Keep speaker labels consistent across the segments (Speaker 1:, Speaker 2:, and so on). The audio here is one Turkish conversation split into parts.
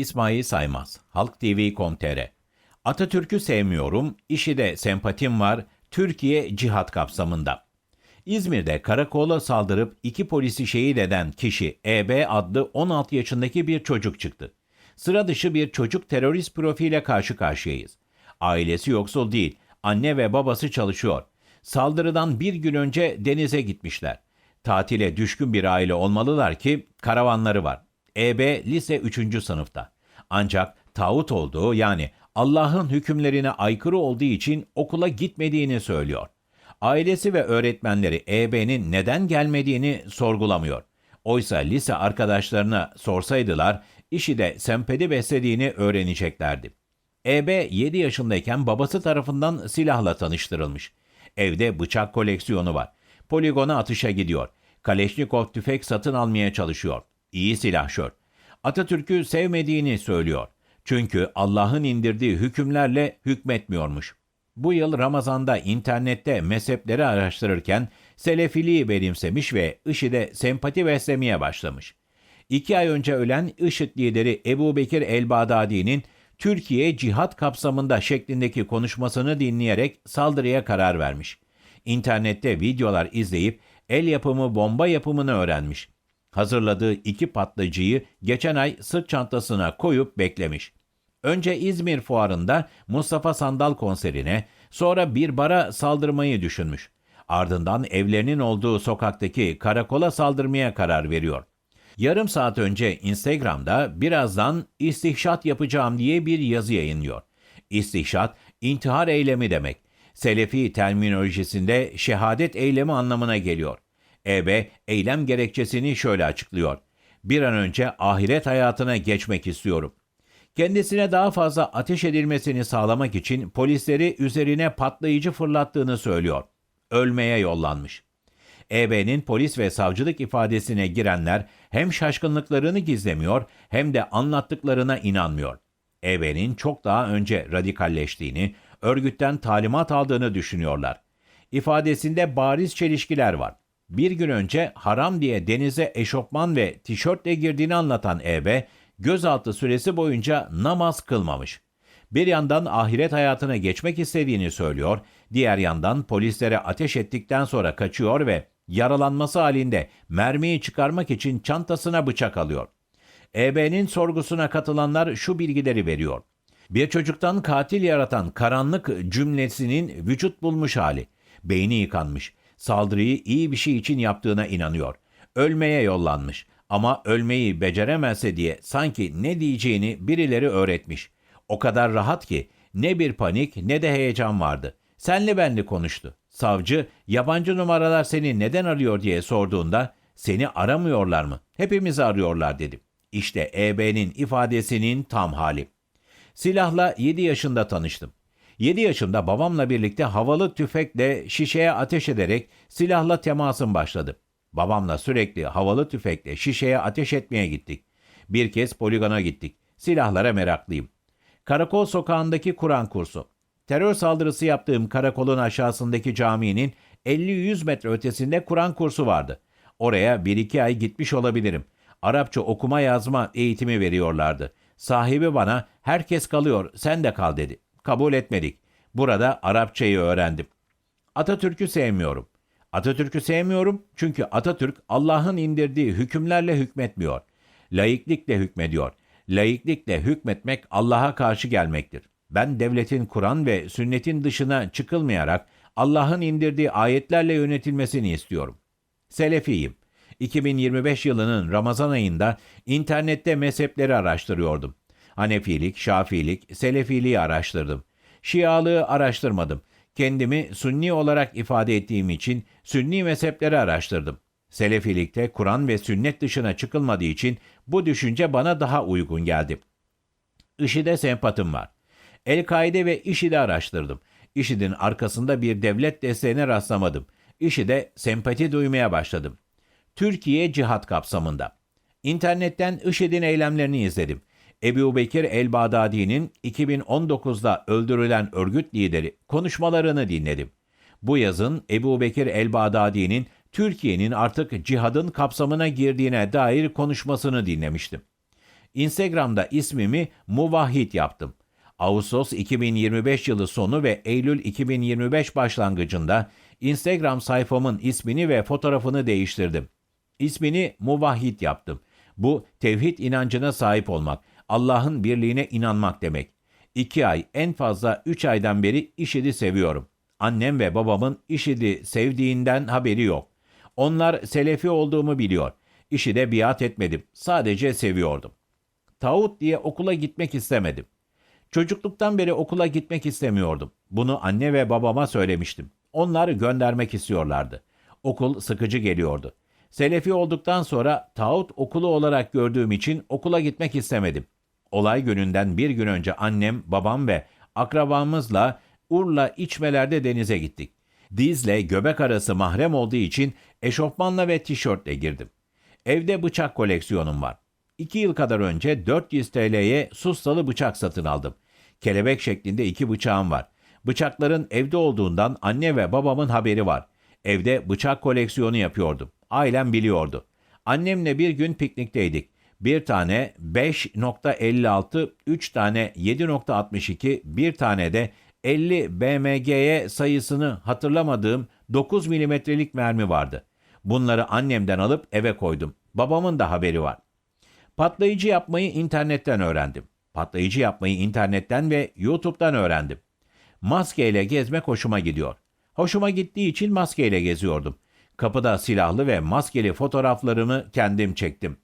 Speaker 1: İsmail Saymaz, Halk TV.com.tr Atatürk'ü sevmiyorum, işi de sempatim var, Türkiye cihat kapsamında. İzmir'de karakola saldırıp iki polisi şehit eden kişi EB adlı 16 yaşındaki bir çocuk çıktı. Sıra dışı bir çocuk terörist profiliyle karşı karşıyayız. Ailesi yoksul değil, anne ve babası çalışıyor. Saldırıdan bir gün önce denize gitmişler. Tatile düşkün bir aile olmalılar ki karavanları var. EB lise 3. sınıfta. Ancak tağut olduğu yani Allah'ın hükümlerine aykırı olduğu için okula gitmediğini söylüyor. Ailesi ve öğretmenleri EB'nin neden gelmediğini sorgulamıyor. Oysa lise arkadaşlarına sorsaydılar işi de sempati beslediğini öğreneceklerdi. EB 7 yaşındayken babası tarafından silahla tanıştırılmış. Evde bıçak koleksiyonu var. Poligona atışa gidiyor. Kaleşnikov tüfek satın almaya çalışıyor. İyi silahşör. Atatürk'ü sevmediğini söylüyor. Çünkü Allah'ın indirdiği hükümlerle hükmetmiyormuş. Bu yıl Ramazan'da internette mezhepleri araştırırken Selefiliği benimsemiş ve IŞİD'e sempati beslemeye başlamış. İki ay önce ölen IŞİD lideri Ebu Bekir el-Bağdadi'nin Türkiye cihat kapsamında şeklindeki konuşmasını dinleyerek saldırıya karar vermiş. İnternette videolar izleyip el yapımı bomba yapımını öğrenmiş. Hazırladığı iki patlayıcıyı geçen ay sırt çantasına koyup beklemiş. Önce İzmir fuarında Mustafa Sandal konserine, sonra bir bara saldırmayı düşünmüş. Ardından evlerinin olduğu sokaktaki karakola saldırmaya karar veriyor. Yarım saat önce Instagram'da birazdan istihşat yapacağım diye bir yazı yayınlıyor. İstihşat, intihar eylemi demek. Selefi terminolojisinde şehadet eylemi anlamına geliyor. EB, eylem gerekçesini şöyle açıklıyor. Bir an önce ahiret hayatına geçmek istiyorum. Kendisine daha fazla ateş edilmesini sağlamak için polisleri üzerine patlayıcı fırlattığını söylüyor. Ölmeye yollanmış. EB'nin polis ve savcılık ifadesine girenler hem şaşkınlıklarını gizlemiyor hem de anlattıklarına inanmıyor. EB'nin çok daha önce radikalleştiğini, örgütten talimat aldığını düşünüyorlar. İfadesinde bariz çelişkiler var. Bir gün önce haram diye denize eşofman ve tişörtle girdiğini anlatan EB, gözaltı süresi boyunca namaz kılmamış. Bir yandan ahiret hayatına geçmek istediğini söylüyor, diğer yandan polislere ateş ettikten sonra kaçıyor ve yaralanması halinde mermiyi çıkarmak için çantasına bıçak alıyor. EB'nin sorgusuna katılanlar şu bilgileri veriyor. Bir çocuktan katil yaratan karanlık cümlesinin vücut bulmuş hali. Beyni yıkanmış. Saldırıyı iyi bir şey için yaptığına inanıyor. Ölmeye yollanmış ama ölmeyi beceremezse diye sanki ne diyeceğini birileri öğretmiş. O kadar rahat ki ne bir panik ne de heyecan vardı. Senli benli konuştu. Savcı yabancı numaralar seni neden arıyor diye sorduğunda seni aramıyorlar mı? Hepimizi arıyorlar dedim. İşte EB'nin ifadesinin tam hali. Silahla 7 yaşında tanıştım. 7 yaşında babamla birlikte havalı tüfekle şişeye ateş ederek silahla temasım başladı. Babamla sürekli havalı tüfekle şişeye ateş etmeye gittik. Bir kez poligona gittik. Silahlara meraklıyım. Karakol sokağındaki Kur'an kursu. Terör saldırısı yaptığım karakolun aşağısındaki caminin 50-100 metre ötesinde Kur'an kursu vardı. Oraya bir iki ay gitmiş olabilirim. Arapça okuma yazma eğitimi veriyorlardı. Sahibi bana herkes kalıyor sen de kal dedi. Kabul etmedik. Burada Arapçayı öğrendim. Atatürk'ü sevmiyorum. Atatürk'ü sevmiyorum çünkü Atatürk Allah'ın indirdiği hükümlerle hükmetmiyor. Laiklikle hükmediyor. Laiklikle hükmetmek Allah'a karşı gelmektir. Ben devletin Kur'an ve sünnetin dışına çıkılmayarak Allah'ın indirdiği ayetlerle yönetilmesini istiyorum. Selefiyim. 2025 yılının Ramazan ayında internette mezhepleri araştırıyordum. Hanefilik, Şafiilik, Selefiliği araştırdım. Şialığı araştırmadım. Kendimi Sünni olarak ifade ettiğim için Sünni mezhepleri araştırdım. Selefilikte Kur'an ve sünnet dışına çıkılmadığı için bu düşünce bana daha uygun geldi. IŞİD'e sempatim var. El-Kaide ve IŞİD'i araştırdım. IŞİD'in arkasında bir devlet desteğine rastlamadım. IŞİD'e sempati duymaya başladım. Türkiye cihat kapsamında. İnternetten IŞİD'in eylemlerini izledim. Ebu Bekir el-Bağdadi'nin 2019'da öldürülen örgüt lideri konuşmalarını dinledim. Bu yazın Ebu Bekir el-Bağdadi'nin Türkiye'nin artık cihadın kapsamına girdiğine dair konuşmasını dinlemiştim. Instagram'da ismimi Muvahhid yaptım. Ağustos 2025 yılı sonu ve Eylül 2025 başlangıcında Instagram sayfamın ismini ve fotoğrafını değiştirdim. İsmini Muvahhid yaptım. Bu tevhid inancına sahip olmak, Allah'ın birliğine inanmak demek. İki ay, en fazla üç aydan beri IŞİD'i seviyorum. Annem ve babamın IŞİD'i sevdiğinden haberi yok. Onlar Selefi olduğumu biliyor. IŞİD'e biat etmedim. Sadece seviyordum. Tağut diye okula gitmek istemedim. Çocukluktan beri okula gitmek istemiyordum. Bunu anne ve babama söylemiştim. Onlar göndermek istiyorlardı. Okul sıkıcı geliyordu. Selefi olduktan sonra tağut okulu olarak gördüğüm için okula gitmek istemedim. Olay gününden bir gün önce annem, babam ve akrabamızla Urla içmelerde denize gittik. Dizle göbek arası mahrem olduğu için eşofmanla ve tişörtle girdim. Evde bıçak koleksiyonum var. İki yıl kadar önce 400 TL'ye sustalı bıçak satın aldım. Kelebek şeklinde iki bıçağım var. Bıçakların evde olduğundan anne ve babamın haberi var. Evde bıçak koleksiyonu yapıyordum. Ailem biliyordu. Annemle bir gün piknikteydik. Bir tane 5.56, 3 tane 7.62, bir tane de 50 BMG'ye sayısını hatırlamadığım 9 milimetrelik mermi vardı. Bunları annemden alıp eve koydum. Babamın da haberi var. Patlayıcı yapmayı internetten öğrendim. Patlayıcı yapmayı internetten ve YouTube'dan öğrendim. Maskeyle gezmek hoşuma gidiyor. Hoşuma gittiği için maskeyle geziyordum. Kapıda silahlı ve maskeli fotoğraflarımı kendim çektim.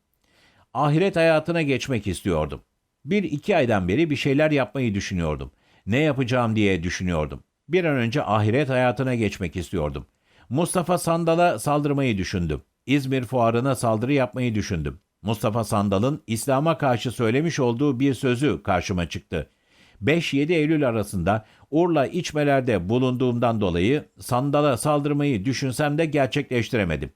Speaker 1: Ahiret hayatına geçmek istiyordum. Bir iki aydan beri bir şeyler yapmayı düşünüyordum. Ne yapacağım diye düşünüyordum. Bir an önce ahiret hayatına geçmek istiyordum. Mustafa Sandal'a saldırmayı düşündüm. İzmir fuarına saldırı yapmayı düşündüm. Mustafa Sandal'ın İslam'a karşı söylemiş olduğu bir sözü karşıma çıktı. 5-7 Eylül arasında Urla içmelerde bulunduğumdan dolayı Sandal'a saldırmayı düşünsem de gerçekleştiremedim.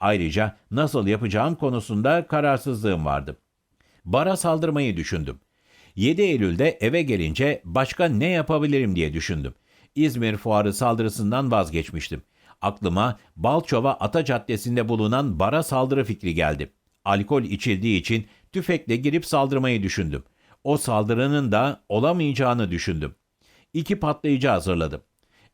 Speaker 1: Ayrıca nasıl yapacağım konusunda kararsızlığım vardı. Bara saldırmayı düşündüm. 7 Eylül'de eve gelince başka ne yapabilirim diye düşündüm. İzmir fuarı saldırısından vazgeçmiştim. Aklıma Balçova Ata Caddesi'nde bulunan bara saldırı fikri geldi. Alkol içildiği için tüfekle girip saldırmayı düşündüm. O saldırının da olamayacağını düşündüm. İki patlayıcı hazırladım.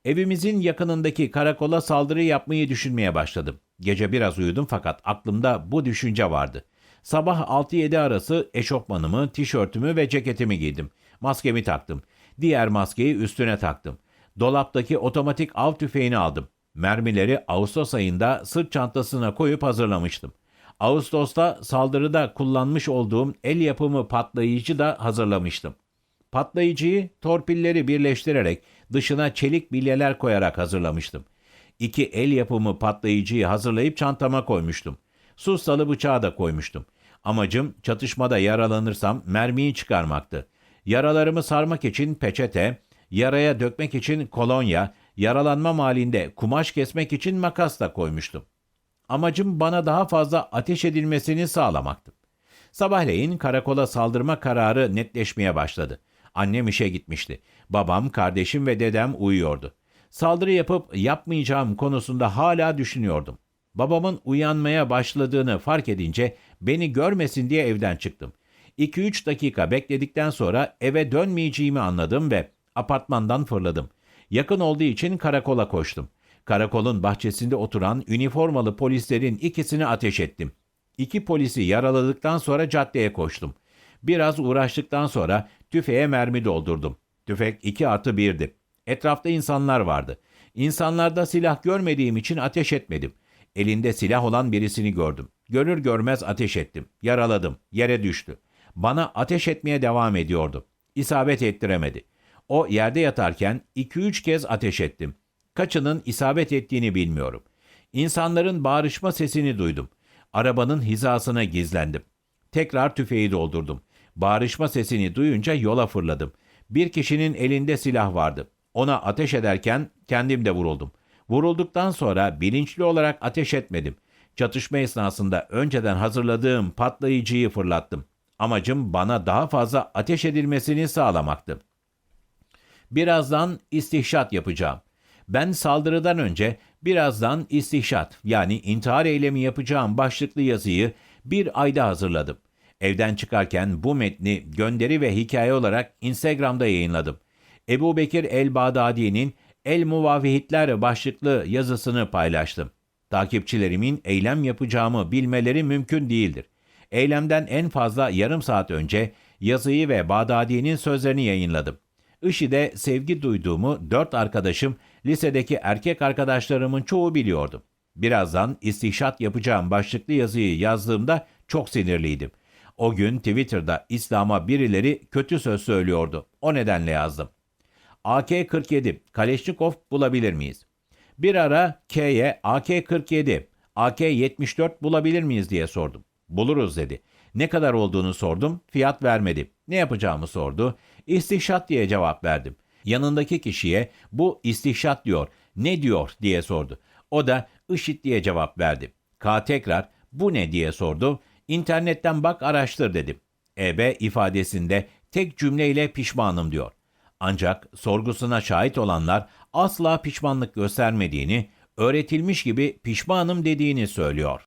Speaker 1: Evimizin yakınındaki karakola saldırı yapmayı düşünmeye başladım. Gece biraz uyudum fakat aklımda bu düşünce vardı. Sabah 6-7 arası eşofmanımı, tişörtümü ve ceketimi giydim. Maskemi taktım. Diğer maskeyi üstüne taktım. Dolaptaki otomatik av tüfeğini aldım. Mermileri Ağustos ayında sırt çantasına koyup hazırlamıştım. Ağustos'ta saldırıda kullanmış olduğum el yapımı patlayıcı da hazırlamıştım. Patlayıcıyı torpilleri birleştirerek dışına çelik bilyeler koyarak hazırlamıştım. İki el yapımı patlayıcıyı hazırlayıp çantama koymuştum. Sustalı bıçağı da koymuştum. Amacım çatışmada yaralanırsam mermiyi çıkarmaktı. Yaralarımı sarmak için peçete, yaraya dökmek için kolonya, yaralanmam halinde kumaş kesmek için makas da koymuştum. Amacım bana daha fazla ateş edilmesini sağlamaktı. Sabahleyin karakola saldırma kararı netleşmeye başladı. Annem işe gitmişti. Babam, kardeşim ve dedem uyuyordu. Saldırı yapıp yapmayacağım konusunda hala düşünüyordum. Babamın uyanmaya başladığını fark edince beni görmesin diye evden çıktım. 2-3 dakika bekledikten sonra eve dönmeyeceğimi anladım ve apartmandan fırladım. Yakın olduğu için karakola koştum. Karakolun bahçesinde oturan üniformalı polislerin ikisini ateş ettim. İki polisi yaraladıktan sonra caddeye koştum. Biraz uğraştıktan sonra tüfeğe mermi doldurdum. Tüfek 2 artı 1'di. Etrafta insanlar vardı. İnsanlarda silah görmediğim için ateş etmedim. Elinde silah olan birisini gördüm. Görür görmez ateş ettim. Yaraladım. Yere düştü. Bana ateş etmeye devam ediyordu. İsabet ettiremedi. O yerde yatarken 2-3 kez ateş ettim. Kaçının isabet ettiğini bilmiyorum. İnsanların bağırışma sesini duydum. Arabanın hizasına gizlendim. Tekrar tüfeği doldurdum. Bağırışma sesini duyunca yola fırladım. Bir kişinin elinde silah vardı. Ona ateş ederken kendim de vuruldum. Vurulduktan sonra bilinçli olarak ateş etmedim. Çatışma esnasında önceden hazırladığım patlayıcıyı fırlattım. Amacım bana daha fazla ateş edilmesini sağlamaktı. Birazdan istihşat yapacağım. Ben saldırıdan önce birazdan istihşat yani intihar eylemi yapacağım başlıklı yazıyı bir ayda hazırladım. Evden çıkarken bu metni gönderi ve hikaye olarak Instagram'da yayınladım. Ebu Bekir el-Bağdadi'nin El Muvavihitler başlıklı yazısını paylaştım. Takipçilerimin eylem yapacağımı bilmeleri mümkün değildir. Eylemden en fazla yarım saat önce yazıyı ve Bağdadi'nin sözlerini yayınladım. IŞİD'e sevgi duyduğumu dört arkadaşım, lisedeki erkek arkadaşlarımın çoğu biliyordu. Birazdan istişat yapacağım başlıklı yazıyı yazdığımda çok sinirliydim. O gün Twitter'da İslam'a birileri kötü söz söylüyordu. O nedenle yazdım. AK-47, Kaleşnikov bulabilir miyiz? Bir ara K'ye AK-47, AK-74 bulabilir miyiz diye sordum. Buluruz dedi. Ne kadar olduğunu sordum, fiyat vermedi. Ne yapacağımı sordu. İstişat diye cevap verdim. Yanındaki kişiye bu istişat diyor, ne diyor diye sordu. O da IŞİD diye cevap verdi. K tekrar bu ne diye sordu. İnternetten bak araştır dedim. EB ifadesinde tek cümleyle pişmanım diyor. Ancak sorgusuna şahit olanlar asla pişmanlık göstermediğini, öğretilmiş gibi pişmanım dediğini söylüyor.